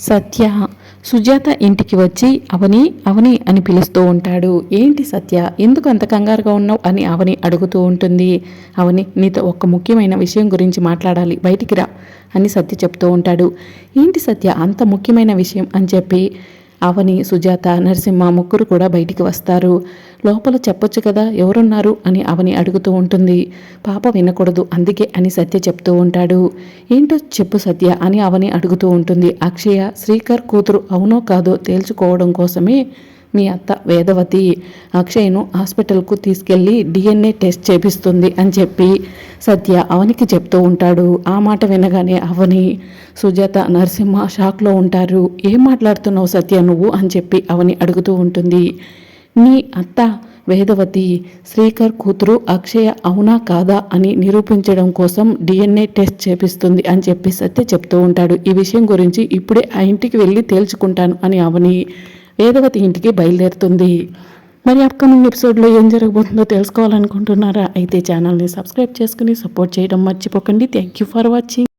సత్య. సుజాత ఇంటికి వచ్చి అవని అవని అని పిలుస్తూ ఉంటాడు. ఏంటి సత్య ఎందుకు అంత కంగారుగా ఉన్నావు? అని అవని అడుగుతూ ఉంటుంది. అవని నీతో ఒక ముఖ్యమైన విషయం గురించి మాట్లాడాలి. బయటికి రా అని సత్య చెప్తూ ఉంటాడు. ఏంటి సత్య అంత ముఖ్యమైన విషయం అని చెప్పి అవని సుజాత నరసింహ ముగ్గురు కూడా బయటికి వస్తారు. లోపల చెప్పొచ్చు కదా ఎవరున్నారు అని అవని అడుగుతూ ఉంటుంది. పాప వినకూడదు అందుకే అని సత్య చెప్తూ ఉంటాడు. ఏంటో చెప్పు సత్య అని అవని అడుగుతూ ఉంటుంది. అక్షయ శ్రీకర్ కూతురు అవునో కాదో తేల్చుకోవడం కోసమే మీ అత్త వేదవతి అక్షయ్ను హాస్పిటల్కు తీసుకెళ్ళి డిఎన్ఏ టెస్ట్ చేపిస్తుంది అని చెప్పి సత్య అవనికి చెప్తూ ఉంటాడు. ఆ మాట వినగానే అవని సుజాత నరసింహ షాక్లో ఉంటారు. ఏం మాట్లాడుతున్నావు సత్య నువ్వు? అని చెప్పి అవని అడుగుతూ ఉంటుంది. నీ అత్త వేదవతి శ్రీకర్ కూతురు అక్షయ అవునా కాదా? అని నిరూపించడం కోసం డిఎన్ఏ టెస్ట్ చేపిస్తుంది అని చెప్పి సత్య చెప్తూ ఉంటాడు. ఈ విషయం గురించి ఇప్పుడే ఆ ఇంటికి వెళ్ళి తేల్చుకుంటాను అని అవని వేదవతి ఇంటికి బయలుదేరుతుంది. మరి అప్కమింగ్ ఎపిసోడ్లో ఏం జరగబోతుందో తెలుసుకోవాలనుకుంటున్నారా? అయితే ఛానల్ని సబ్స్క్రైబ్ చేసుకుని సపోర్ట్ చేయడం మర్చిపోకండి. Thank you for watching